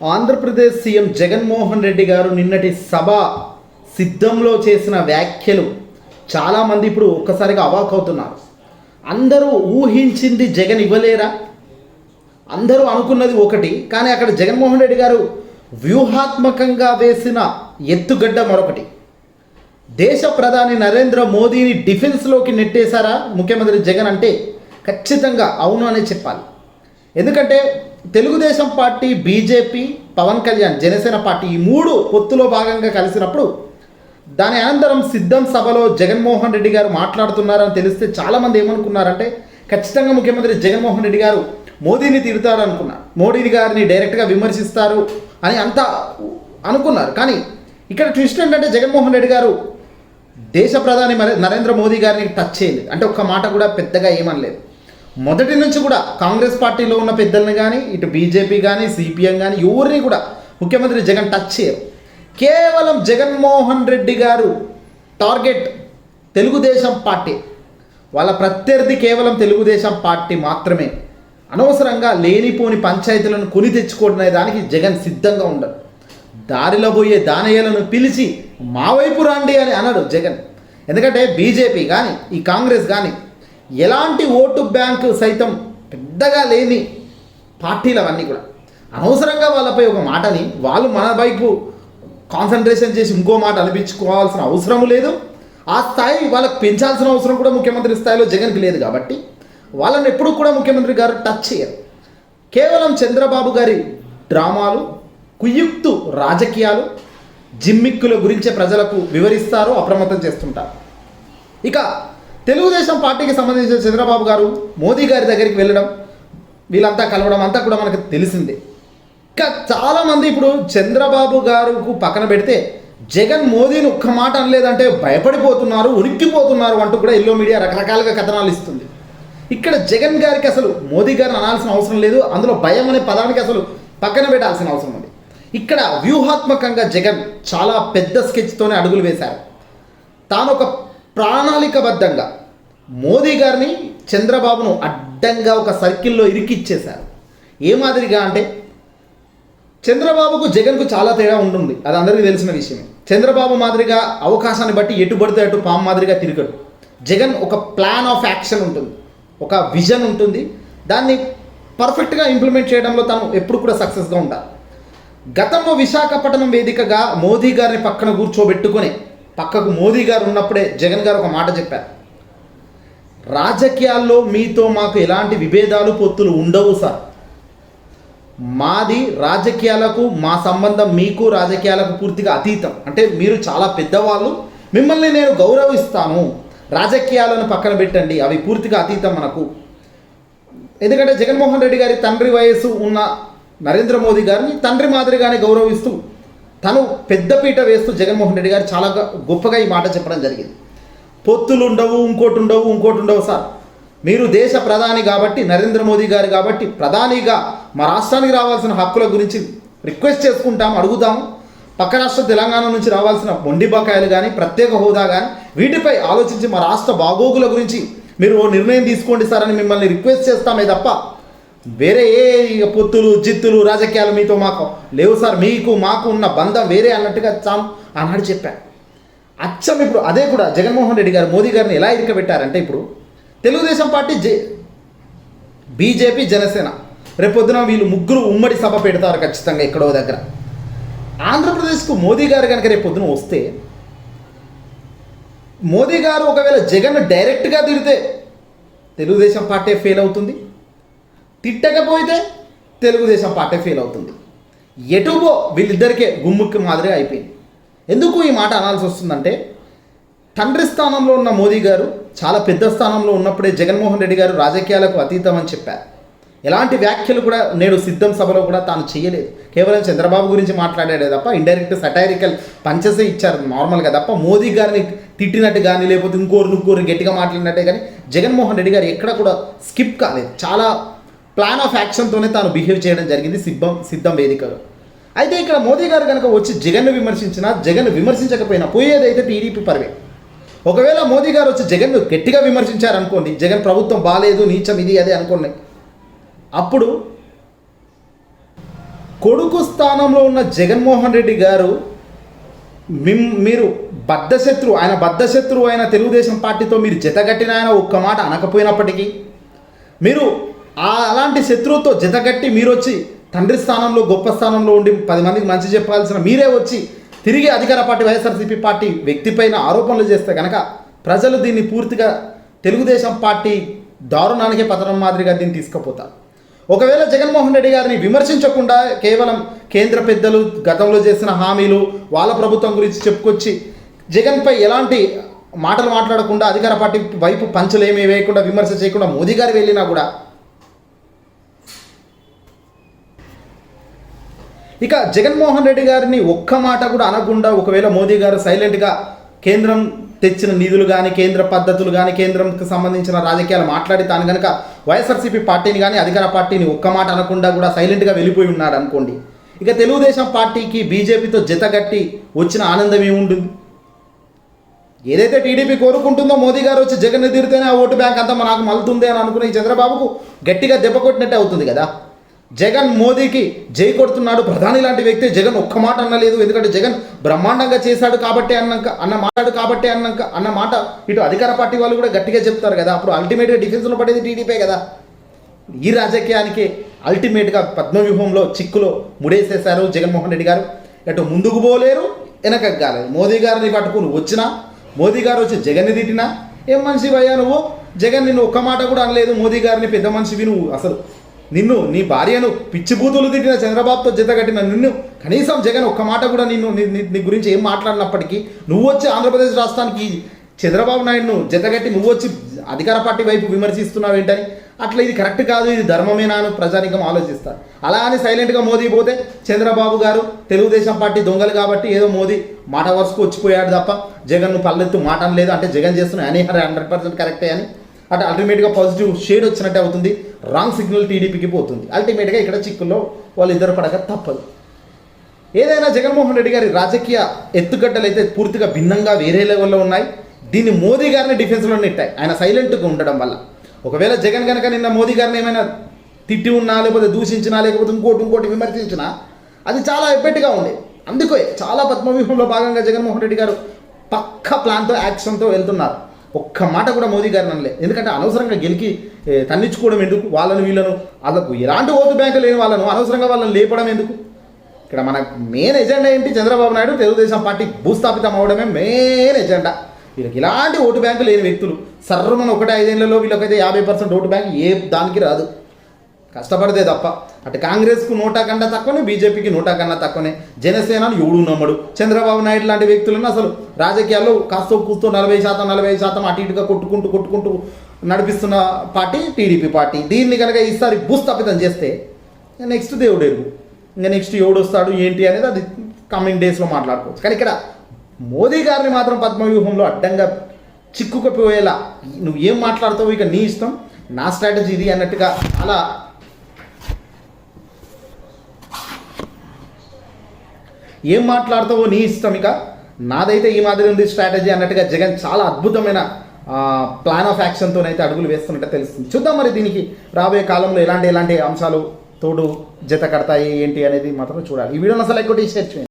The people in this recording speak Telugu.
ఆంధ్రప్రదేశ్ సీఎం జగన్మోహన్ రెడ్డి గారు నిన్నటి సభ సిద్ధంలో చేసిన వ్యాఖ్యలు చాలామంది ఇప్పుడు ఒక్కసారిగా అవాక్ అవుతున్నారు. అందరూ ఊహించింది జగన్ ఇవ్వలేరా? అందరూ అనుకున్నది ఒకటి కానీ అక్కడ జగన్మోహన్ రెడ్డి గారు వ్యూహాత్మకంగా వేసిన ఎత్తుగడ్డ మరొకటి. దేశ ప్రధాని నరేంద్ర మోదీని డిఫెన్స్లోకి నెట్టేశారా ముఖ్యమంత్రి జగన్ అంటే ఖచ్చితంగా అవును అనే చెప్పాలి. ఎందుకంటే Telugu Desam party BJP Pawan Kalyan Janasena party ఈ మూడు పొత్తులో భాగంగా కలిసినప్పుడు దాని అనంతరం సిద్ధం సభలో జగన్మోహన్ రెడ్డి గారు మాట్లాడుతున్నారని తెలిస్తే చాలామంది ఏమనుకున్నారంటే ఖచ్చితంగా ముఖ్యమంత్రి జగన్మోహన్ రెడ్డి గారు మోదీని తిడతారు అనుకున్నారు మోడీ గారిని డైరెక్ట్గా విమర్శిస్తారు అని అంతా అనుకున్నారు. కానీ ఇక్కడ ట్విస్ట్ ఏంటంటే జగన్మోహన్ రెడ్డి గారు దేశ ప్రధాని నరేంద్ర మోదీ గారిని టచ్ చేయలేదు. అంటే ఒక్క మాట కూడా పెద్దగా ఏమనలేదు. మొదటి నుంచి కూడా కాంగ్రెస్ పార్టీలో ఉన్న పెద్దల్ని కానీ ఇటు బీజేపీ కానీ సిపిఎం కానీ ఎవరిని కూడా ముఖ్యమంత్రి జగన్ టచ్ చేయరు. కేవలం జగన్మోహన్ రెడ్డి గారు టార్గెట్ తెలుగుదేశం పార్టీ. వాళ్ళ ప్రత్యర్థి కేవలం తెలుగుదేశం పార్టీ మాత్రమే. అనవసరంగా లేనిపోని పంచాయతీలను కొని తెచ్చుకోవడమే దానికి జగన్ సిద్ధంగా ఉండడు దారిలో పోయే దానయ్యలను పిలిచి మా వైపు రండి అని అనడు జగన్. ఎందుకంటే బీజేపీ కానీ ఈ కాంగ్రెస్ కానీ ఎలాంటి ఓటు బ్యాంకు సైతం పెద్దగా లేని పార్టీలు అవన్నీ కూడా. అనవసరంగా వాళ్ళపై ఒక మాటని వాళ్ళు మన వైపు కాన్సన్ట్రేషన్ చేసి ఇంకో మాట అనిపించుకోవాల్సిన అవసరం లేదు. ఆ స్థాయి వాళ్ళకి పెంచాల్సిన అవసరం కూడా ముఖ్యమంత్రి స్థాయిలో జగన్కి లేదు కాబట్టి వాళ్ళని ఎప్పుడూ కూడా ముఖ్యమంత్రి గారు టచ్ చేయరు. కేవలం చంద్రబాబు గారి డ్రామాలు కుయుక్తు రాజకీయాలు జిమ్మిక్కుల గురించే ప్రజలకు వివరిస్తారు అప్రమత్తం చేస్తుంటారు. ఇక తెలుగుదేశం పార్టీకి సంబంధించిన చంద్రబాబు గారు మోదీ గారి దగ్గరికి వెళ్ళడం వీళ్ళంతా కలవడం అంతా కూడా మనకు తెలిసిందే. ఇంకా చాలామంది ఇప్పుడు చంద్రబాబు గారుకు పక్కన పెడితే జగన్ మోదీని ఒక్క మాట అనలేదంటే భయపడిపోతున్నారు ఉనిక్కిపోతున్నారు అంటూ కూడా ఎల్లో మీడియా రకరకాలుగా కథనాలు ఇస్తుంది. ఇక్కడ జగన్ గారికి అసలు మోదీ గారిని అనాల్సిన అవసరం లేదు అందులో భయం అనే పదానికి అసలు పక్కన పెట్టాల్సిన అవసరం ఉంది. ఇక్కడ వ్యూహాత్మకంగా జగన్ చాలా పెద్ద స్కెచ్తోనే అడుగులు వేశారు. తాను ఒక ప్రణాళికబద్ధంగా మోదీ గారిని చంద్రబాబును అడ్డంగా ఒక సర్కిల్లో ఇరికిచ్చేశారు. ఏ మాదిరిగా అంటే చంద్రబాబుకు జగన్కు చాలా తేడా ఉంటుంది. అది అందరికీ తెలిసిన విషయమే. చంద్రబాబు మాదిరిగా అవకాశాన్ని బట్టి ఎటు పడితే అటు పాము మాదిరిగా తిరగడు. జగన్ ఒక ప్లాన్ ఆఫ్ యాక్షన్ ఉంటుంది. ఒక విజన్ ఉంటుంది. దాన్ని పర్ఫెక్ట్గా ఇంప్లిమెంట్ చేయడంలో తను ఎప్పుడు కూడా సక్సెస్గా ఉంటారు గతంలో విశాఖపట్నం వేదికగా మోదీ గారిని పక్కన కూర్చోబెట్టుకొని పక్కకు మోదీ గారు ఉన్నప్పుడే జగన్ గారు ఒక మాట చెప్పారు. రాజకీయాల్లో మీతో మాకు ఎలాంటి విభేదాలు పొత్తులు ఉండవు సార్. మాది రాజకీయాలకు మా సంబంధం మీకు రాజకీయాలకు పూర్తిగా అతీతం. అంటే మీరు చాలా పెద్దవాళ్ళు. మిమ్మల్ని నేను గౌరవిస్తాను. రాజకీయాలను పక్కన పెట్టండి. అవి పూర్తిగా అతీతం మనకు. ఎందుకంటే జగన్మోహన్ రెడ్డి గారి తండ్రి వయస్సు ఉన్న నరేంద్ర మోదీ గారిని తండ్రి మాదిరిగానే గౌరవిస్తూ తను పెద్దపీట వేస్తూ జగన్మోహన్ రెడ్డి గారు చాలా గొప్పగా ఈ మాట చెప్పడం జరిగింది. పొత్తులు ఉండవు ఇంకోటి ఉండవు ఇంకోటి ఉండవు సార్. మీరు దేశ ప్రధాని కాబట్టి నరేంద్ర మోదీ గారు కాబట్టి ప్రధానిగా మా రాష్ట్రానికి రావాల్సిన హక్కుల గురించి రిక్వెస్ట్ చేసుకుంటాం అడుగుతాము పక్క రాష్ట్ర తెలంగాణ నుంచి రావాల్సిన మొండి బకాయిలు కానీ ప్రత్యేక హోదా కానీ వీటిపై ఆలోచించి మా రాష్ట్ర బాగోగుల గురించి మీరు ఓ నిర్ణయం తీసుకోండి సార్ అని మిమ్మల్ని రిక్వెస్ట్ చేస్తామే తప్ప వేరే ఏ ఇక పొత్తులు జిత్తులు రాజకీయాలు మీతో మాకు లేవు సార్. మీకు మాకు ఉన్న బంధం వేరే అన్నట్టుగా చాం అన్నాడు చెప్పాను అచ్చం ఇప్పుడు అదే కూడా జగన్మోహన్ రెడ్డి గారు మోదీ గారిని ఎలా ఇరికబెట్టారంటే ఇప్పుడు తెలుగుదేశం పార్టీ జే బీజేపీ జనసేన రేపొద్దున వీళ్ళు ముగ్గురు ఉమ్మడి సభ పెడతారు ఖచ్చితంగా ఎక్కడో దగ్గర. ఆంధ్రప్రదేశ్కు మోదీ గారు కనుక రేపొద్దున వస్తే మోదీ గారు ఒకవేళ జగన్ డైరెక్ట్గా తిడితే తెలుగుదేశం పార్టీ ఫెయిల్ అవుతుంది. తిట్టకపోతే తెలుగుదేశం పార్టీ ఫెయిల్ అవుతుంది. ఎటుబో వీళ్ళిద్దరికే గుమ్ముక్కి మాదిరిగా అయిపోయింది. ఎందుకు ఈ మాట అనాల్సి వస్తుందంటే తండ్రి స్థానంలో ఉన్న మోదీ గారు చాలా పెద్ద స్థానంలో ఉన్నప్పుడే జగన్మోహన్ రెడ్డి గారు రాజకీయాలకు అతీతం అని చెప్పారు. ఎలాంటి వ్యాఖ్యలు కూడా నేడు సిద్ధం సభలో కూడా తాను చేయలేదు. కేవలం చంద్రబాబు గురించి మాట్లాడాడే తప్ప ఇండైరెక్ట్ సటైరికల్ పంచసే ఇచ్చారు నార్మల్గా తప్ప మోదీ గారిని తిట్టినట్టు కానీ లేకపోతే ఇంకోరు ఇంకోరు గట్టిగా మాట్లాడినట్టే కానీ జగన్మోహన్ రెడ్డి గారు ఎక్కడ కూడా స్కిప్ కాలేదు. చాలా ప్లాన్ ఆఫ్ యాక్షన్తోనే తాను బిహేవ్ చేయడం జరిగింది సిద్ధం సిద్ధం వేదికలో. అయితే ఇక్కడ మోదీ గారు కనుక వచ్చి జగన్ను విమర్శించినా జగన్ విమర్శించకపోయినా పోయేదైతే టీడీపీ పర్వే. ఒకవేళ మోదీ గారు వచ్చి జగన్ను గట్టిగా విమర్శించారనుకోండి జగన్ ప్రభుత్వం బాగాలేదు నీచం ఇది అదే అనుకోండి. అప్పుడు కొడుకు స్థానంలో ఉన్న జగన్మోహన్ రెడ్డి గారు మిమ్ మీరు బద్ధశత్రు ఆయన బద్ధశత్రువు అయిన తెలుగుదేశం పార్టీతో మీరు జతగట్టిన ఆయన ఒక్క మాట అనకపోయినప్పటికీ మీరు ఆ అలాంటి శత్రువుతో జతగట్టి మీరు వచ్చి తండ్రి స్థానంలో గొప్ప స్థానంలో ఉండి పది మందికి మంచి చెప్పాల్సిన మీరే వచ్చి తిరిగి అధికార పార్టీ వైఎస్ఆర్సీపీ పార్టీ వ్యక్తిపైన ఆరోపణలు చేస్తే కనుక ప్రజలు దీన్ని పూర్తిగా తెలుగుదేశం పార్టీ దారుణానికే పతనం మాదిరిగా దీన్ని తీసుకుపోతారు. ఒకవేళ జగన్మోహన్ రెడ్డి గారిని విమర్శించకుండా కేవలం కేంద్ర పెద్దలు గతంలో చేసిన హామీలు వాళ్ళ ప్రభుత్వం గురించి చెప్పుకొచ్చి జగన్పై ఎలాంటి మాటలు మాట్లాడకుండా అధికార పార్టీ వైపు పంచలేమీ వేయకుండా విమర్శ చేయకుండా మోదీ గారు వెళ్ళినా కూడా ఇక జగన్మోహన్ రెడ్డి గారిని ఒక్క మాట కూడా అనకుండా ఒకవేళ మోదీ గారు సైలెంట్గా కేంద్రం తెచ్చిన నిధులు కానీ కేంద్ర పద్ధతులు కానీ కేంద్రంకి సంబంధించిన రాజకీయాలు మాట్లాడి తాను కనుక వైఎస్ఆర్సీపీ పార్టీని కానీ అధికార పార్టీని ఒక్క మాట అనకుండా కూడా సైలెంట్గా వెళ్ళిపోయి ఉన్నాడు అనుకోండి. ఇక తెలుగుదేశం పార్టీకి బీజేపీతో జతగట్టి వచ్చిన ఆనందం ఏముంటుంది? ఏదైతే టీడీపీ కోరుకుంటుందో మోదీ గారు వచ్చి జగన్ ఎదిరితేనే ఆ ఓటు బ్యాంక్ అంతా నాకు మలుతుంది అని అనుకునే ఈ చంద్రబాబుకు గట్టిగా దెబ్బ కొట్టినట్టే అవుతుంది కదా? జగన్ మోదీకి జై కొడుతున్నాడు. ప్రధాని లాంటి వ్యక్తి జగన్ ఒక్క మాట అనలేదు. ఎందుకంటే జగన్ బ్రహ్మాండంగా చేశాడు కాబట్టి అన్నాక అన్న మాట్లాడు కాబట్టి అన్నాక అన్న మాట ఇటు అధికార పార్టీ వాళ్ళు కూడా గట్టిగా చెప్తారు కదా. అప్పుడు అల్టిమేట్గా డిఫెన్స్లో పడేది టీడీపీ కదా. ఈ రాజకీయానికి అల్టిమేట్గా పద్మవ్యూహంలో చిక్కులో ముడేసేశారు జగన్మోహన్ రెడ్డి గారు. అటు ముందుకు పోలేరు వెనకకు కాలేదు. మోదీ గారిని పట్టుకుని వచ్చినా మోదీ గారు వచ్చి జగన్ని తిట్టినా ఏం మనిషి అయ్యా నువ్వు? జగన్ నిన్ను ఒక్క మాట కూడా అనలేదు. మోదీ గారిని పెద్ద మనిషివి నువ్వు అసలు నిన్ను నీ భార్యను పిచ్చిబూతులు తిట్టిన చంద్రబాబుతో జతగట్టిన నిన్ను కనీసం జగన్ ఒక్క మాట కూడా నిన్ను నీ- గురించి ఏం మాట్లాడినప్పటికీ నువ్వు వచ్చి ఆంధ్రప్రదేశ్ రాష్ట్రానికి చంద్రబాబు నాయుడును జతగట్టి నువ్వు వచ్చి అధికార పార్టీ వైపు విమర్శిస్తున్నావు ఏంటని అట్లా ఇది కరెక్ట్ కాదు ఇది ధర్మమేనా అని ప్రజానికం ఆలోచిస్తారు అలా అని సైలెంట్గా మోదీ పోతే చంద్రబాబు గారు తెలుగుదేశం పార్టీ దొంగలు కాబట్టి ఏదో మోదీ మాట వరుసకు వచ్చిపోయాడు తప్ప జగన్ పల్లెత్తు మాట అనలేదు. అంటే జగన్ చేస్తున్న అని హండ్రెడ్ పర్సెంట్ కరెక్టే అని అంటే అల్టిమేట్గా పాజిటివ్ షేడ్ వచ్చినట్టే అవుతుంది. రాంగ్ సిగ్నల్ టీడీపీకి పోతుంది. అల్టిమేట్గా ఇక్కడ చిక్కుల్లో వాళ్ళు ఇద్దరు పడక తప్పదు. ఏదైనా జగన్మోహన్ రెడ్డి గారి రాజకీయ ఎత్తుగడ్డలు అయితే పూర్తిగా భిన్నంగా వేరే లెవెల్లో ఉన్నాయి. దీన్ని మోదీ గారిని డిఫెన్స్లో నెట్టాయి. ఆయన సైలెంట్గా ఉండడం వల్ల. ఒకవేళ జగన్ కనుక నిన్న మోదీ గారిని ఏమైనా తిట్టి ఉన్నా లేకపోతే దూషించినా లేకపోతే ఇంకోటి ఇంకోటి విమర్శించినా అది చాలా ఎఫెక్ట్గా ఉండేది అందుకే చాలా పద్మవ్యూహంలో భాగంగా జగన్మోహన్ రెడ్డి గారు పక్క ప్లాన్తో యాక్షన్తో వెళ్తున్నారు. ఒక్క మాట కూడా మోదీ గారిని అనలే. ఎందుకంటే అనవసరంగా గెలికి తన్నించుకోవడం ఎందుకు? వాళ్ళను వీళ్ళను వాళ్ళకు ఎలాంటి ఓటు బ్యాంకు లేని వాళ్ళను అనవసరంగా వాళ్ళని లేపడం ఎందుకు? ఇక్కడ మన మెయిన్ ఎజెండా ఏంటి? చంద్రబాబు నాయుడు తెలుగుదేశం పార్టీ భూస్థాపితం అవడమే మెయిన్ ఎజెండా వీళ్ళకి ఇలాంటి ఓటు బ్యాంకు లేని వ్యక్తులు? సర్రమని ఒకటి ఐదేళ్ళలో వీళ్ళకైతే యాభై పర్సెంట్ ఓటు బ్యాంక్ ఏ దానికి రాదు. కష్టపడితే తప్ప. అటు కాంగ్రెస్కు నూట కన్నా తక్కువనే బీజేపీకి నూట కన్నా తక్కువనే. జనసేనను ఎవడు నమ్మడు. చంద్రబాబు నాయుడు లాంటి వ్యక్తులను అసలు రాజకీయాల్లో కాస్త కూస్తో నలభై శాతం నలభై శాతం అటు ఇటుగా కొట్టుకుంటూ కొట్టుకుంటూ నడిపిస్తున్న పార్టీ టీడీపీ పార్టీ. దీన్ని కనుక ఈసారి భూస్థాపితం చేస్తే నెక్స్ట్ దేవుడేరు ఇంకా నెక్స్ట్ ఎవడు వస్తాడు ఏంటి అనేది అది కమింగ్ డేస్లో మాట్లాడుకోవచ్చు. కానీ ఇక్కడ మోదీ గారిని మాత్రం పద్మవ్యూహంలో అడ్డంగా చిక్కుకుపోయేలా నువ్వు ఏం మాట్లాడతావు ఇక నీ ఇష్టం. నా స్ట్రాటజీ ఇది అన్నట్టుగా అలా ఏం మాట్లాడతావో నీ ఇష్టం ఇక. నాదైతే ఈ మాదిరి ఉంది స్ట్రాటజీ అన్నట్టుగా జగన్ చాలా అద్భుతమైన ప్లాన్ ఆఫ్ యాక్షన్తోనైతే అడుగులు వేస్తున్నట్టు తెలుస్తుంది. చూద్దాం మరి దీనికి రాబోయే కాలంలో ఎలాంటి ఎలాంటి అంశాలు తోడు జత కడతాయి ఏంటి అనేది మాత్రం చూడాలి. ఈ వీడియోని అసలు ఎక్కువ షేర్ చేయండి.